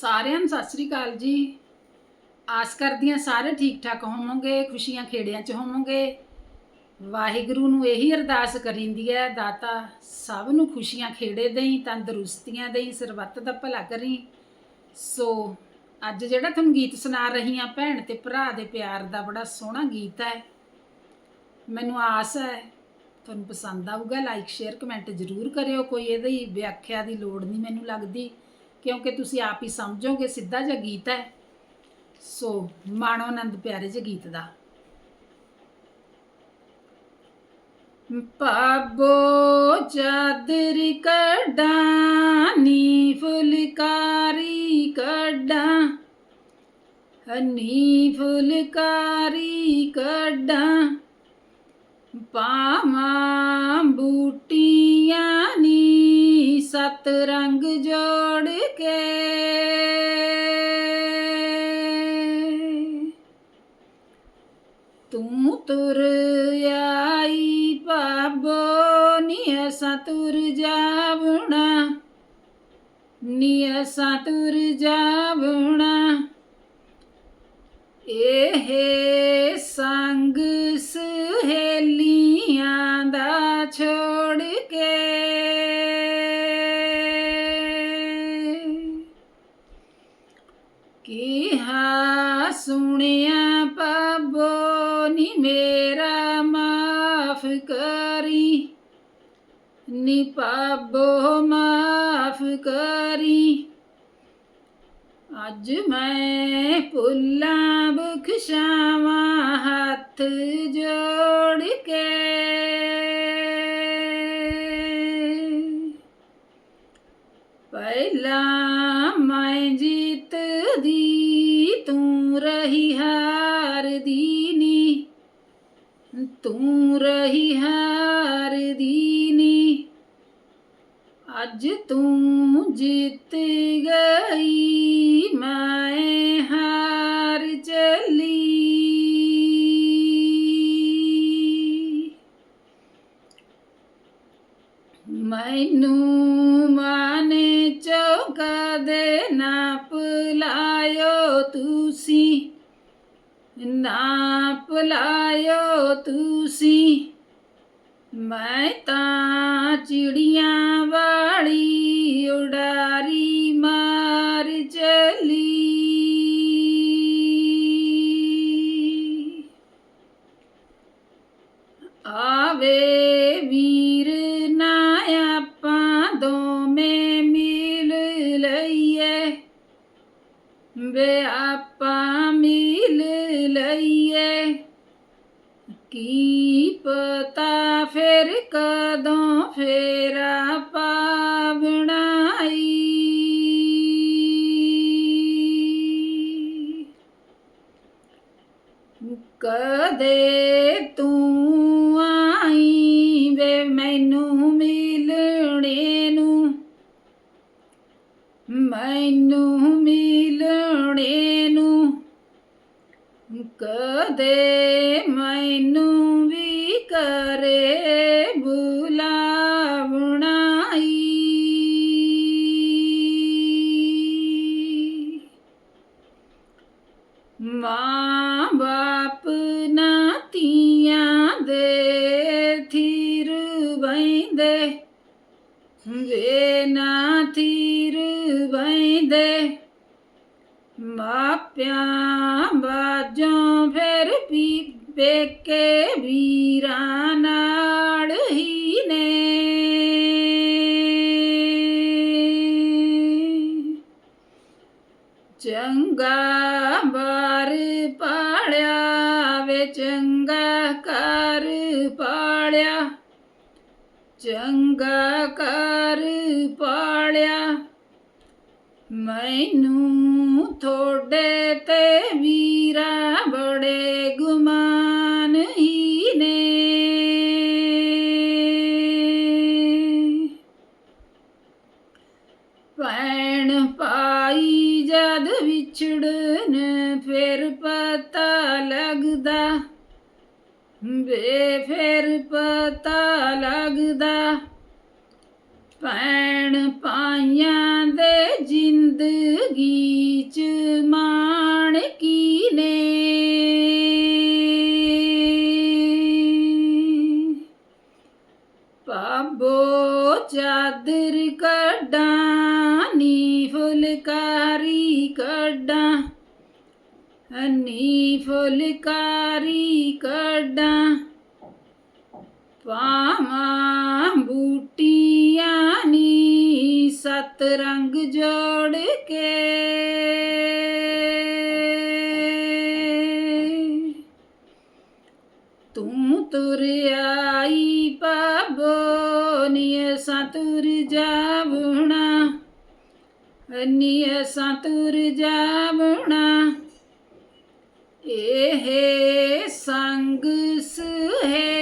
ਸਾਰਿਆਂ ਨੂੰ ਸਤਿ ਸ੍ਰੀ ਅਕਾਲ ਜੀ। ਆਸ ਕਰਦੀ ਹਾਂ ਸਾਰੇ ਠੀਕ ਠਾਕ ਹੋਵੋਗੇ, ਖੁਸ਼ੀਆਂ ਖੇੜਿਆਂ 'ਚ ਹੋਵੋਗੇ। ਵਾਹਿਗੁਰੂ ਨੂੰ ਇਹੀ ਅਰਦਾਸ ਕਰੀਂਦੀ ਹੈ ਦਾਤਾ ਸਭ ਨੂੰ ਖੁਸ਼ੀਆਂ ਖੇੜੇ ਦੇਈ, ਤੰਦਰੁਸਤੀਆਂ ਦੇਈ, ਸਰਬੱਤ ਦਾ ਭਲਾ ਕਰੀ। ਸੋ ਅੱਜ ਜਿਹੜਾ ਤੁਹਾਨੂੰ ਗੀਤ ਸੁਣਾ ਰਹੀ ਹਾਂ, ਭੈਣ ਤੇ ਭਰਾ ਦੇ ਪਿਆਰ ਦਾ ਬੜਾ ਸੋਹਣਾ ਗੀਤ ਹੈ ਮੈਨੂੰ ਆਸ ਹੈ ਤੁਹਾਨੂੰ ਪਸੰਦ ਆਊਗਾ, ਲਾਈਕ, ਸ਼ੇਅਰ, ਕਮੈਂਟ ਜ਼ਰੂਰ ਕਰਿਓ। ਕੋਈ ਇਹਦੀ ਵਿਆਖਿਆ ਦੀ ਲੋੜ ਨਹੀਂ ਮੈਨੂੰ ਲੱਗਦੀ। ਕਿਉਂਕਿ ਤੁਸੀਂ ਆਪ ਹੀ ਸਮਝੋਗੇ, ਸਿੱਧਾ ਜਿਹਾ ਗੀਤ ਹੈ। ਸੋ, ਮਾਣੋ ਆਨੰਦ ਪਿਆਰੇ ਜਿਹੇ ਗੀਤ ਦਾ। ਪਾਬੋ ਚਾਦਰ ਕੱਢਾਂ ਫੁਲਕਾਰੀ ਕੱਢਾਂ। ਹਨੀ, ਫੁਲਕਾਰੀ ਕੱਢਾਂ। ਪਾਵਾਂ, ਬੂਟੀ ਅਸਾਂ ਤੁਰ ਇਹ ਸੰਗ ਸਹੇਲੀਆਂ ਦਾ ਛੋੜ ਕੇ। ਕੀ ਹਾ ਸੁਣਿਆ ਪਾਬੋ ਨੀ ਮੇਰਾ ਮਾਫ ਕਰੀ। ਨੀ ਪਾਬੋ ਮਾਫ ਕਰੀ। ਅੱਜ ਮੈਂ ਭੁੱਲਾਂ ਬਖਸ਼ਾਵਾਂ ਹੱਥ ਜੋੜ ਕੇ। ਪਹਿਲਾਂ ਮੈਂ ਜਿੱਤਦੀ, ਤੂੰ ਰਹੀ ਹਾਰਦੀ ਨੀ। ਤੂੰ ਰਹੀ ਹਾਰਦੀ ਨੀ। ਅੱਜ ਤੂੰ ਜਿੱਤ ਗਈ। ਮੈਨੂੰ ਮਾਨੇ ਚੌਕਾ ਦੇ ਨਾਪ ਲਾਇਓ ਤੁਸੀਂ। ਨਾਪ ਲਾਇਓ ਤੁਸੀਂ। ਮੈਂ ਤਾਂ ਚਿੜੀਆਂ ਵਾਲੀ ਉਡਾਰੀ ਮਾਰ ਚਲੀ। ਆਵੇ ਵੇ ਆਪਾਂ ਮਿਲ ਲਈਏ। ਕੀ ਪਤਾ ਫਿਰ ਕਦੋਂ ਫੇਰਾ ਪਾਵਣਾਈ। ਕਦੇ ਦੇ ਮੈਨੂੰ ਵੀ ਕਰੇ ਬੁਲਾਵਣਾਈ। ਮਾਂ ਚੰਗਾ ਬਾਰ ਪਾਲਿਆ ਵੇ ਚੰਗਾ ਕਰ ਪਾਲਿਆ। ਚੰਗਾ ਕਰ ਪਾਲਿਆ। ਮੈਨੂੰ ਥੋੜੇ ਤੇ ਭੈਣ ਪਾਈ ਜਦ ਵਿਛੜਨ ਫਿਰ ਪਤਾ ਲੱਗਦਾ। ਵੇ ਫਿਰ ਪਤਾ ਲੱਗਦਾ। ਭੈਣ ਪਾਈਆਂ ਦੇ ਜ਼ਿੰਦਗੀ ਚ ਮਾਣ ਕੀ ਨੇ ਪਾਬੋ ਚਾਦਰ ਕੱਢਾਂ ਨੀ ਫੁਲਕਾਰੀ ਕੱਢਾਂ। ਪਾਵਾਂ ਬੂਟੀਆਂ ਨੀ ਸੱਤ ਰੰਗ ਜੋੜ ਕੇ। ਤੂੰ ਤੁਰ ਆਈ ਪਾਬੋ ਨੀ ਸਤੁਰ ਜਾਵਣਾ ਨੀ ਸਤੁਰ ਜਾਵਣਾ ਇਹ ਸੰਗ ਸਹੇਲੀਆਂ